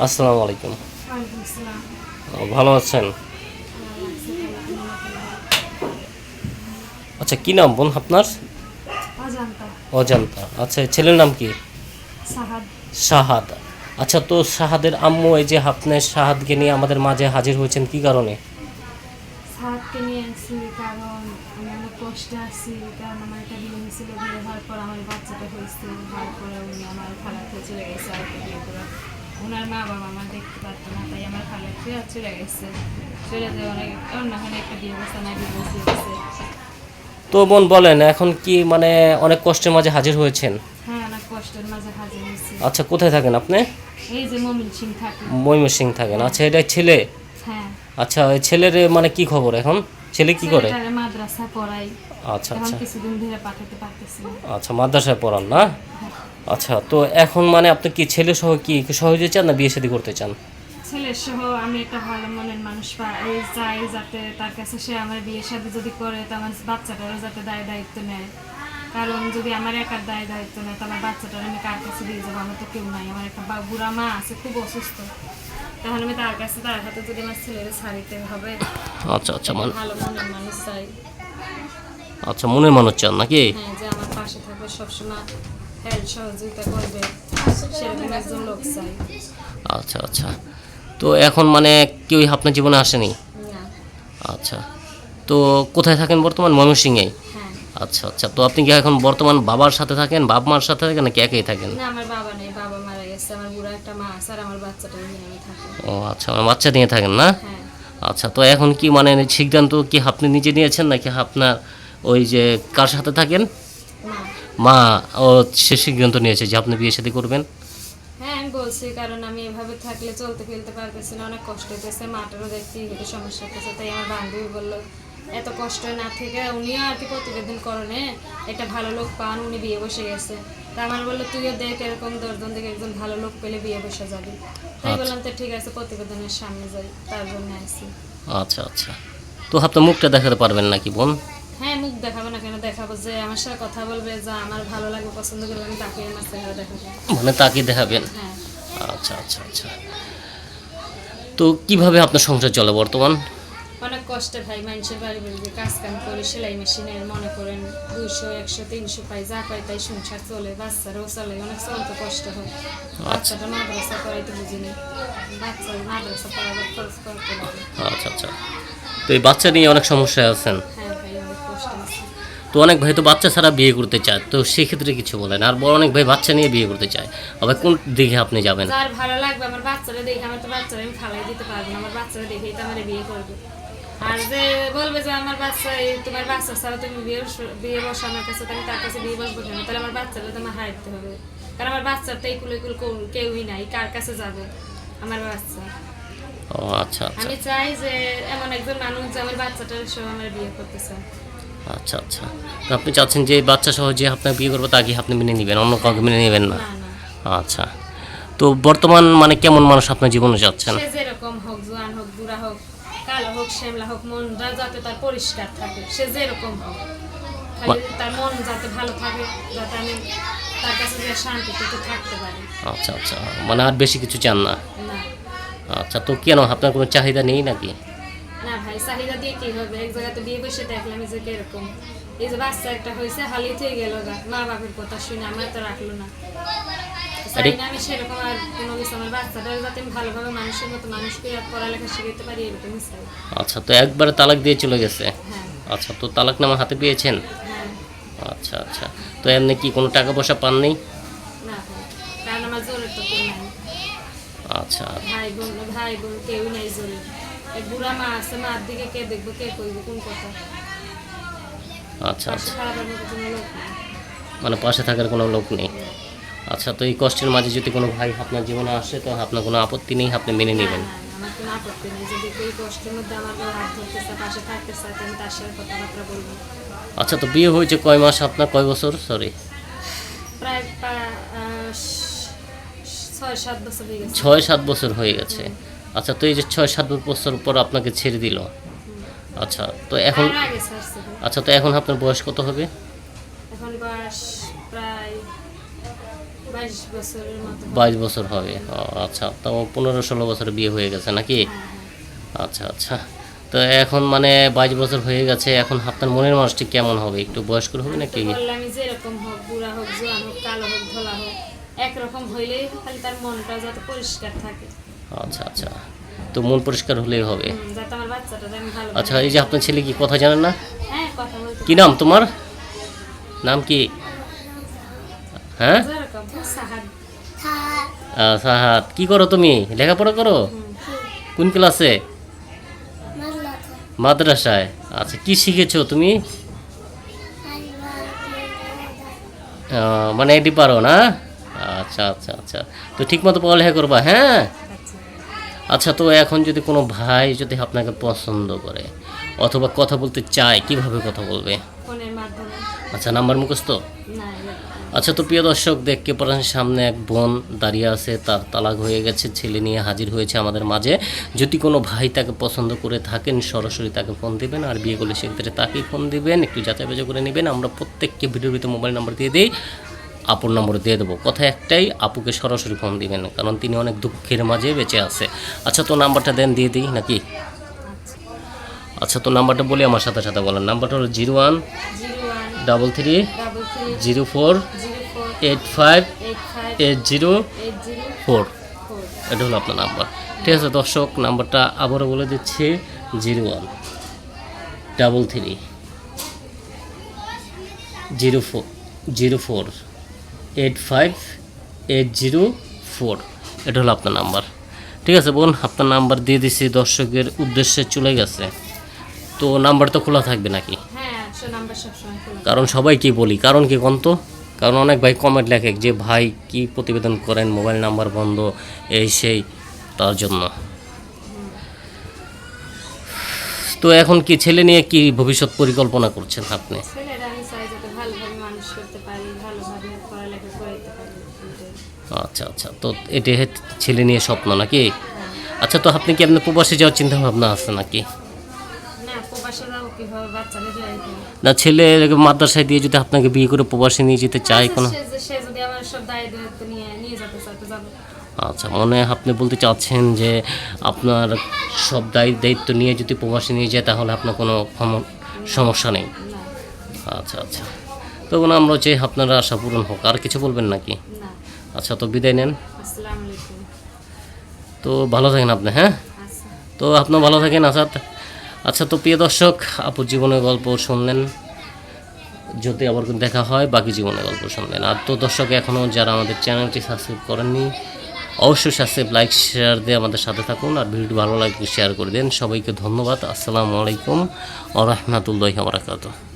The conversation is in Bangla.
আসসালামু আলাইকুম। ভালো আছেন? আচ্ছা কি নাম বোন আপনার? অজান্তা। আচ্ছা ছেলের নাম কি? শাহাদ আচ্ছা তো শাহাদের আম্মু এই যে আপনার শাহাদকে নিয়ে আমাদের মাঝে হাজির হয়েছেন কি কারণে? সাহাদকে নিয়ে আসছি কারণ আমি অনেক কষ্টে আছি কারণ আমার একটা বিয়ে হয়েছিল বিয়ে হওয়ার পর আমার বাচ্চাটা হয়েছে হওয়ার পরে উনি আমার খালাতে চলে গেছে আর বিয়ে করে ওনার মা বাবা আমার দেখতে পারতো না তাই আমার খালাতে চলে গেছে। চলে যায় অনেক অন্য একটা বিয়ে বসে না বিয়ে বসে তো বোন বলেন এখন কি মানে অনেক কষ্টের মাঝে হাজির হয়েছেন? হ্যাঁ অনেক কষ্টের মাঝে হাজির হয়েছি। আচ্ছা কোথায় থাকেন আপনি? এই যে মমিন সিং থাকেন। আচ্ছা এটা ছেলে? হ্যাঁ। আচ্ছা ওই ছেলের মানে কি খবর এখন? ছেলে কি করে? পড়াই। আচ্ছা আচ্ছা। কিছুদিন ধরে পাঠাতে পারতেছি আচ্ছা মাদ্রাসায় পড়ান না? আচ্ছা তো এখন মানে আপনি কি ছেলে সহ কি সহজে চান না বিয়ে শাদী করতে চান? ছেলের সহ আমি একটা ভালো মনের মানুষ পা- এই চাই যাতে তার কাছে সে আমার বিয়ে শাদী যদি করে তো আমার বাচ্চাটারও যাতে দায় দায়িত্ব নেয়। কারণ যদি আমার একার দায় দায়িত্ব নেয় তো আমার বাচ্চাটার আমি কার কাছে দিয়ে যাব? আমার তো কেউ নাই। আমার একটা বুড়া মা আছে খুব অসুস্থ। তাহলে আমি তার কাছে তার হাতে যদি আমার ছেলের ছাড়িতে হবে আচ্ছা আচ্ছা মানে ভালো মনের মানুষ চাই। আচ্ছা মনের মানুষ চান নাকি? হ্যাঁ যে আমার পাশে থাকবে সবসময়। হেল্প সহযোগিতা করবে। সেরকম একজন লোক চাই। আচ্ছা আচ্ছা। তো এখন মানে কেউই আপনার জীবনে আসেনি? আচ্ছা। তো কোথায় থাকেন বর্তমান? ময়মনসিংহেই? হ্যাঁ। আচ্ছা আচ্ছা। তো আপনি কি এখন বর্তমান বাবার সাথে থাকেন বাপ মার সাথে থাকেন নাকি একাই থাকেন? না আমার বাবা নেই। বাবা মারা গেছে। আমার বুড়া একটা মা আছে আর আমার বাচ্চাটা নিয়ে আমি থাকি। ও আচ্ছা। মানে বাচ্চা নিয়ে থাকেন না? হ্যাঁ। আচ্ছা তো এখন কি মানে সিদ্ধান্ত কি আপনি নিজে নিয়েছেন নাকি আপনার ওই যে কার সাথে থাকেন? মা ও সে সিদ্ধান্ত নিয়েছে যে আপনি বিয়ে শাদী করবেন। হ্যাঁ আমি বলছি কারণ আমি এভাবে থাকলে চলতে ফেলতে পারতেছি না অনেক কষ্ট হইতেছে মাটারও দেখতে একটু সমস্যা হতেছে তাই আমার বান্ধবী বলল এত কষ্ট না থেকে উনিও আর কি প্রতিবেদন করণে একটা ভালো লোক পান উনি বিয়ে বসে গেছে। তা আমার বলল তুইও দেখ এরকম দশজন থেকে একজন ভালো লোক পেলে বিয়ে বসে যাবি। তাই বললাম তো ঠিক আছে প্রতিবেদনের সামনে যাই তার জন্য আসি আচ্ছা আচ্ছা। তো আপনার মুখটা দেখাতে পারবেন নাকি বোন? হ্যাঁ মুখ দেখাবো না কেন? দেখাবো যে আমার সাথে কথা বলবে যা আমার ভালো লাগবে পছন্দ করবে আমি তাকে আমার চেহারা দেখাবো। মানে তাকে দেখাবেন? হ্যাঁ। আচ্ছা আচ্ছা আচ্ছা। তো কীভাবে আপনার সংসার চলে বর্তমান? অনেক কষ্টে ভাই মানুষের বাড়ি বাড়িতে কাজ কাম করে সেলাই মেশিনের মনে করেন দুইশো একশো তিনশো পাই যা পাই তাই সংসার চলে বাচ্চারাও চলে অনেক চলতে কষ্ট হয়। বাচ্চাটা মাদ্রাসা করাইতে বুঝিনি বাচ্চা মাদ্রাসা পড়াবার খরচ করতে লাগে। আচ্ছা আচ্ছা। তো এই বাচ্চা নিয়ে অনেক সমস্যায় আছেন হ্যাঁ ভাই অনেক কষ্ট আছে তো অনেক ভাই তো বাচ্চা ছাড়া বিয়ে করতে চায় তো সেক্ষেত্রে কিছু বলেন আর বড় অনেক ভাই বাচ্চা নিয়ে বিয়ে করতে চায়। আবার কোন দিকে আপনি যাবেন? যার ভালো লাগবে আমার বাচ্চারা দেখে আমার তো বাচ্চারা আমি ফালাই দিতে পারব না আমার বাচ্চারা দেখেই তো আমার বিয়ে করবে। আর যে বলবে যে আমার বাচ্চা এই তোমার বাচ্চা ছাড়া তুমি বিয়ে বিয়ে বসো আমার কাছে তাহলে তার কাছে বিয়ে বসবো কেন? তাহলে আমার বাচ্চারা তোমার হারাইতে হবে। কারণ আমার বাচ্চার তো একুল একুল কেউই নাই কার কাছে যাবে? আমার বাচ্চা। ও আচ্ছা আচ্ছা। আমি চাই যে এমন একজন মানুষ যে আমার বাচ্চাটার সহ আমার বিয়ে করতে চায়। আচ্ছা আচ্ছা। তো আপনি চাচ্ছেন যে বাচ্চা সহ যে আপনার বিয়ে করব তাকে আপনি মেনে নেবেন? অন্য কাউকে মেনে নেবেন না? আচ্ছা। তো বর্তমান মানে কেমন মানুষ আপনার জীবনে যাচ্ছেন? যেরকম হোক জোয়ান হোক বুড়া হোক কালো হোক শ্যামলা হোক মনটা যাতে তার পরিষ্কার থাকে সে যেরকম হোক। তার মন যাতে ভালো থাকে যাতে আমি তার কাছে যে শান্তিতে থাকতে পারি। আচ্ছা আচ্ছা। মানে আর বেশি কিছু চান না। আচ্ছা তো কেন? আপনার কোনো চাহিদা নেই নাকি? ভাই চাহিদা দিয়ে কি হবে? এক জায়গাতে বিয়ে বসে দেখলাম যে কীরকম। এই যে বাচ্চা একটা হয়েছে হালি থেকে গেল গা। মা বাপের কথা শুনে আমার তো রাখল না। আমি সেরকম আর কোনো কিছু আমার বাচ্চাটা যাতে আমি ভালোভাবে মানুষের মতো মানুষকে পড়ালেখা শিখাতে পারি এরকমই চাই। আচ্ছা তো একবারে তালাক দিয়ে চলে গেছে? হ্যাঁ। আচ্ছা তো তালাক নামা হাতে পেয়েছেন? হ্যাঁ। আচ্ছা আচ্ছা। তো এমনি কি কোনো টাকা পয়সা পাননি? না। কারণ আমার জোরের তো কেউ নাই। আচ্ছা। ভাই বোন ভাই বোন কেউ নাই জোরে। এক বুড়া মা আছে মার দিকে কে দেখব কে কইবে কোন কথা? আচ্ছা আচ্ছা। মানে পাশে থাকার কোনো লোক নেই। আচ্ছা তো এই কষ্টের মাঝে যদি কোনো ভাই আপনার জীবনে আসে তো আপনার কোনো আপত্তি নেই আপনি মেনে নেবেন? আমার কোনো আপত্তি নেই। যদি কেউ কষ্টের মধ্যে আমার কেউ হাত ধরতেছে পাশে থাকতেছে তো আমি তার সাথে কথাবার্তা বলব। আচ্ছা তো বিয়ে হয়েছে কয় মাস আপনার? কয় বছর? সরি প্রায় ছয় সাত বছর হয়ে গেছে। ছয় সাত বছর হয়ে গেছে। আচ্ছা তো এই যে ছয় সাত বছর পর আপনাকে ছেড়ে দিল। আচ্ছা তো এখন। আচ্ছা তো এখন আপনার বয়স কত হবে? এখন বয়স প্রায় বাইশ বছর হবে। আচ্ছা তো পনেরো ষোলো বছর বিয়ে হয়ে গেছে নাকি? আচ্ছা আচ্ছা তো এখন মানে বাইশ বছর হয়ে গেছে এখন আপনার মনের মানুষটি কেমন হবে? একটু বয়স্ক হবে নাকি? আমি হোক বুড়া হোক জোয়ান হোক কালো হোক ধলা হোক একরকম হইলেই খালি তার মনটা যাতে পরিষ্কার থাকে। আচ্ছা আচ্ছা। তো মন পরিষ্কার হলেই হবে। আচ্ছা এই যে আপনার ছেলে কি কথা জানেন না? হ্যাঁ কি নাম তোমার? নাম কি? হ্যাঁ? আহ, কি করো তুমি? লেখাপড়া করো? কোন ক্লাসে? মাদ্রাসায়। আচ্ছা কি শিখেছো তুমি? মানে এটি পারো না? আচ্ছা আচ্ছা আচ্ছা। তো ঠিক মতো পড়ালেখা করবা হ্যাঁ? আচ্ছা তো এখন যদি কোনো ভাই যদি আপনাকে পছন্দ করে অথবা কথা বলতে চায় কীভাবে কথা বলবে? আচ্ছা নাম্বার মুখস্থ? আচ্ছা তো প্রিয় দর্শক দেখতে পারেন সামনে এক বোন দাঁড়িয়ে আছে তার তালাক হয়ে গেছে ছেলে নিয়ে হাজির হয়েছে আমাদের মাঝে। যদি কোনো ভাই তাকে পছন্দ করে থাকেন সরাসরি তাকে ফোন দিবেন আর বিয়ে করলে সেক্ষেত্রে তাকেই ফোন দিবেন একটু যাচাই বাছাই করে নেবেন। আমরা প্রত্যেককে ভিডিওর ভিতরে মোবাইল নাম্বার দিয়ে দিই। আপুর নম্বর দিয়ে দেবো। কথা একটাই, আপুকে সরাসরি ফোন দিবেন কারণ তিনি অনেক দুঃখের মাঝে বেঁচে আছে। আচ্ছা তো নাম্বারটা দেন, দিয়ে দিই নাকি? আচ্ছা তো নাম্বারটা বলি আমার সাথে সাথে বলেন। নাম্বারটা হলো zero one double three zero four eight five eight zero four. এটা হলো আপনার নাম্বার। ঠিক আছে, দর্শক, নাম্বারটা আবারও বলে দিচ্ছি, zero one double three zero four zero four. Eight five eight zero four এটা হলো আপনার নাম্বার। ঠিক আছে বোন আপনার নাম্বার দিয়ে দিছি দর্শকের উদ্দেশ্যে চলে গেছে। তো নাম্বার তো খোলা থাকবে নাকি? হ্যাঁ কারণ সবাই কি বলি? কারণ কি কোন তো? কারণ অনেক ভাই কমেন্ট লেখে যে ভাই কি প্রতিবেদন করেন? মোবাইল নাম্বার বন্ধ এই সেই। তার জন্য। তো এখন কি ছেলে নিয়ে কি ভবিষ্যৎ পরিকল্পনা করছেন আপনি? আমি যাতে ভালোভাবে মানুষ করতে পারি ভালোভাবে পড়ালেখা করাইতে পারি। আচ্ছা আচ্ছা। তো এটা ছেলে নিয়ে স্বপ্ন নাকি? আচ্ছা তো আপনি কি আপনার প্রবাসে যাওয়ার চিন্তা ভাবনা আছে নাকি? না ছেলে মাদ্রাসায় দিয়ে যদি আপনাকে বিয়ে করে প্রবাসে নিয়ে যেতে চায় কোনো? আচ্ছা মনে হয় আপনি বলতে চাচ্ছেন যে আপনার সব দায়িত্ব দায়িত্ব নিয়ে যদি প্রবাসী নিয়ে যায় তাহলে আপনার কোনো সমস্যা নেই। আচ্ছা আচ্ছা। তো বোন আমরা চাই আপনারা আশা পূরণ হোক। আর কিছু বলবেন নাকি? আচ্ছা তো বিদায় নেন। তো ভালো থাকেন আপনি হ্যাঁ? আচ্ছা। তো আপনিও ভালো থাকেন আসাদ আচ্ছা তো প্রিয় দর্শক আপুর জীবনের গল্প শুনলেন। যদি আবার কোনো দেখা হয় বাকি জীবনের গল্প শুনলেন। আর তো দর্শক এখনও যারা আমাদের চ্যানেলটি সাবস্ক্রাইব করেননি অবশ্যই সাবস্ক্রাইব লাইক শেয়ার দিয়ে আমাদের সাথে থাকুন। আর ভিডিওটি ভালো লাগলে শেয়ার করে দেন। সবাইকে ধন্যবাদ। আসসালামু আলাইকুম আ রহমতুল্লাহ বারাকাতুহ।